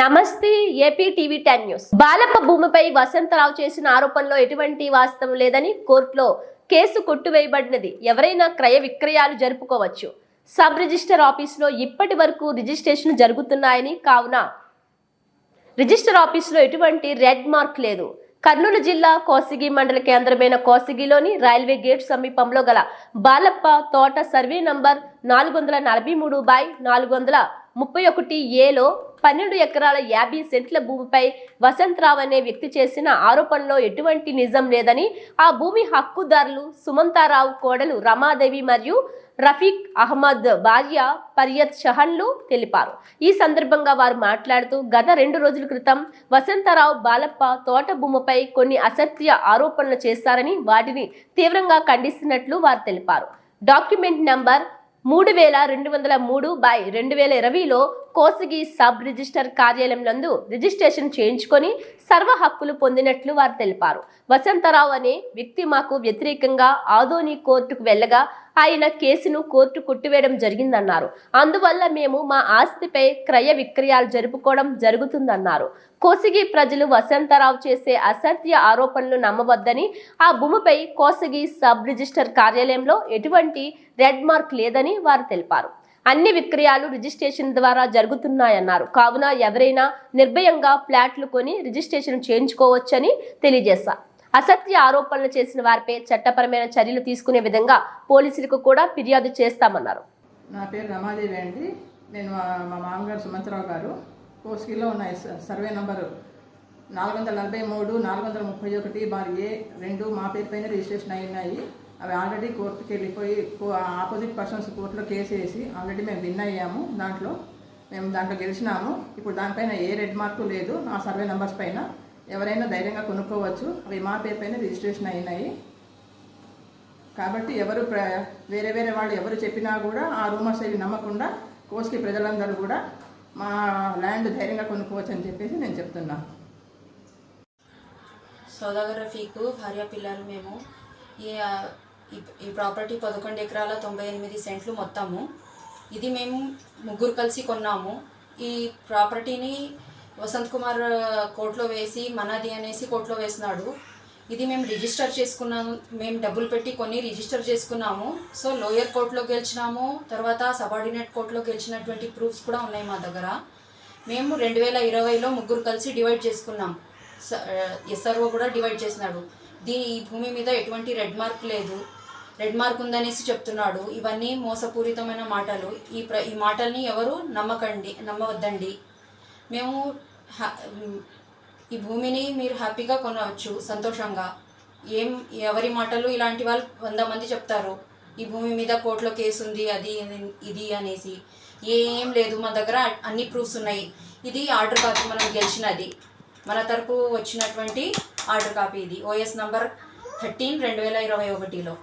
నమస్తే AP TV ten news. Balappa భూమిపై వసంతరావు చేసిన ఆరోపణలో ఎటువంటి వాస్తవం లేదని కోర్టులో కేసు కొట్టువేయబడినది. ఎవరైనా క్రయ విక్రయాలు జరుపుకోవచ్చు. సబ్ రిజిస్టర్ ఆఫీసులో ఇప్పటి వరకు రిజిస్ట్రేషన్ జరుగుతున్నాయని కావున రిజిస్టర్ ఆఫీసులో ఎటువంటి రెడ్ మార్క్ లేదు. కర్నూలు జిల్లా కోసిగి మండల కేంద్రమైన కోసిగిలోని రైల్వే గేట్ సమీపంలో గల బాలప్ప తోట సర్వే నంబర్ నాలుగు వందల నలభై మూడు బై నాలుగు వందల ముప్పై ఒకటి ఏలో పన్నెండు ఎకరాల యాభై సెంట్ల భూమిపై వసంతరావు అనే వ్యక్తి చేసిన ఆరోపణలో ఎటువంటి నిజం లేదని ఆ భూమి హక్కుదారులు సుమంతారావు కోడలు రమాదేవి మరియు రఫీక్ అహ్మద్ భార్య పరియత్ షహన్లు తెలిపారు. ఈ సందర్భంగా వారు మాట్లాడుతూ గత రెండు రోజుల క్రితం వసంతరావు బాలప్ప తోట భూమిపై కొన్ని అసత్య ఆరోపణలు చేశారని వాటిని తీవ్రంగా ఖండిస్తున్నట్లు వారు తెలిపారు. డాక్యుమెంట్ నంబర్ మూడు వేల రెండు వందల మూడు బై రెండు వేల ఇరవైలో కోసిగి సబ్ రిజిస్టర్ కార్యాలయం నందు రిజిస్ట్రేషన్ చేయించుకొని సర్వ హక్కులు పొందినట్లు వారు తెలిపారు. వసంతరావు అనే వ్యక్తి మాకు వ్యతిరేకంగా ఆదోని కోర్టుకు వెళ్ళగా ఆయన కేసును కోర్టు కొట్టివేయడం జరిగిందన్నారు. అందువల్ల మేము మా ఆస్తిపై క్రయ విక్రయాలు జరుపుకోవడం జరుగుతుందన్నారు. కోసిగి ప్రజలు వసంతరావు చేసే అసత్య ఆరోపణలు నమ్మవద్దని ఆ భూమిపై కోసిగి సబ్ రిజిస్టర్ కార్యాలయంలో ఎటువంటి రెడ్ మార్క్ లేదని వారు తెలిపారు. అన్ని విక్రయాలు రిజిస్ట్రేషన్ ద్వారా జరుగుతున్నాయన్నారు. కావున ఎవరైనా నిర్భయంగా ప్లాట్లు కొని రిజిస్ట్రేషన్ చేయించుకోవచ్చని తెలియజేశారు అసత్య ఆరోపణలు చేసిన వారిపై చట్టపరమైన చర్యలు తీసుకునే విధంగా పోలీసులకు కూడా ఫిర్యాదు చేస్తామన్నారు. నా పేరు రమాదేవి అండి. నేను మా మామగారు సుమంతరావు గారు. కోస్గిలో ఉన్న సర్వే నంబరు నాలుగు వందల నలభై మూడు నాలుగు వందల ముప్పై ఒకటి బార్ ఏ రెండు మా పేరు పైన రిజిస్ట్రేషన్ అయి ఉన్నాయి. అవి ఆల్రెడీ కోర్టుకి వెళ్ళిపోయి ఆపోజిట్ పర్సన్స్ కోర్టులో కేసు వేసి ఆల్రెడీ మేము విన్ అయ్యాము దాంట్లో. మేము దాంట్లో గెలిచినాము. ఇప్పుడు దానిపైన ఏ రెడ్ మార్కు లేదు. ఆ సర్వే నెంబర్స్ పైన ఎవరైనా ధైర్యంగా కొనుక్కోవచ్చు. అవి మా పేరు పైన రిజిస్ట్రేషన్ అయినాయి. కాబట్టి ఎవరు వేరే వేరే వాళ్ళు ఎవరు చెప్పినా కూడా ఆ రూమర్స్ అవి నమ్మకుండా కోస్కి ప్రజలందరూ కూడా మా ల్యాండ్ ధైర్యంగా కొనుక్కోవచ్చు అని చెప్పేసి నేను చెప్తున్నా. సౌదాగర్ రఫీకు భార్య పిల్లలు మేము. ఈ ఈ- ప్రాపర్టీ పదకొండు ఎకరాల తొంభై ఎనిమిది సెంట్లు మొత్తము. ఇది మేము ముగ్గురు కలిసి కొన్నాము. ఈ ప్రాపర్టీని వసంత్ కుమార్ కోర్టులో వేసి మనది అనేసి కోర్టులో వేసినాడు. ఇది మేము రిజిస్టర్ చేసుకున్నాము. మేము డబ్బులు పెట్టి కొన్ని రిజిస్టర్ చేసుకున్నాము. సో లోయర్ కోర్టులో గెలిచినాము. తర్వాత సబార్డినేట్ కోర్టులో గెలిచినటువంటి ప్రూఫ్స్ కూడా ఉన్నాయి మా దగ్గర. మేము రెండు వేల ఇరవైలో ముగ్గురు కలిసి డివైడ్ చేసుకున్నాం. ఎస్ఆర్ఓ కూడా డివైడ్ చేసినాడు. దీని ఈ భూమి మీద ఎటువంటి రెడ్ మార్క్ లేదు. రెడ్ మార్క్ ఉందనేసి చెప్తున్నాడు. ఇవన్నీ మోసపూరితమైన మాటలు. ఈ ప్ర ఈ మాటల్ని ఎవరు నమ్మకండి నమ్మవద్దండి. మేము హ్యా- ఈ భూమిని మీరు హ్యాపీగా కొనవచ్చు సంతోషంగా. ఏం ఎవరి మాటలు ఇలాంటి వాళ్ళు వంద మంది చెప్తారు. ఈ భూమి మీద కోర్టులో కేసు ఉంది అది ఇది అనేసి. ఏం లేదు మన దగ్గర అన్ని ప్రూఫ్స్ ఉన్నాయి. ఇది ఆర్డర్ కాదు మనం గెలిచినది. మన తరపు వచ్చినటువంటి ఆర్డర్ కాపీ ఇది. ఓఎస్ నంబర్ థర్టీన్ రెండు వేల ఇరవై ఒకటిలో.